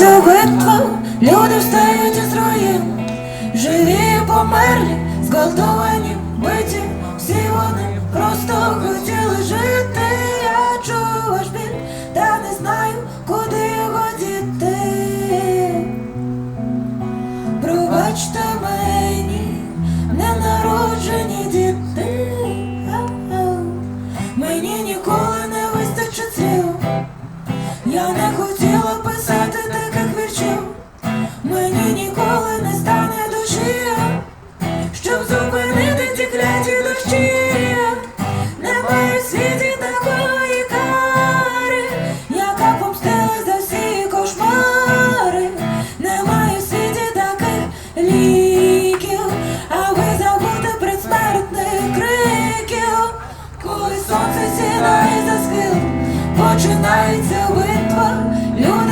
Починається битва, люди встають із руїн, живі померлі, зґвалтовані, биті, всі вони просто хотіли жити. Я чую ваш біль, та не знаю, куди його діти. Пробачте мені, ненароджені діти. Мені ніколи не вистачить слів. Я не хотіла Коли сонце сідає за схил, починається битва, люди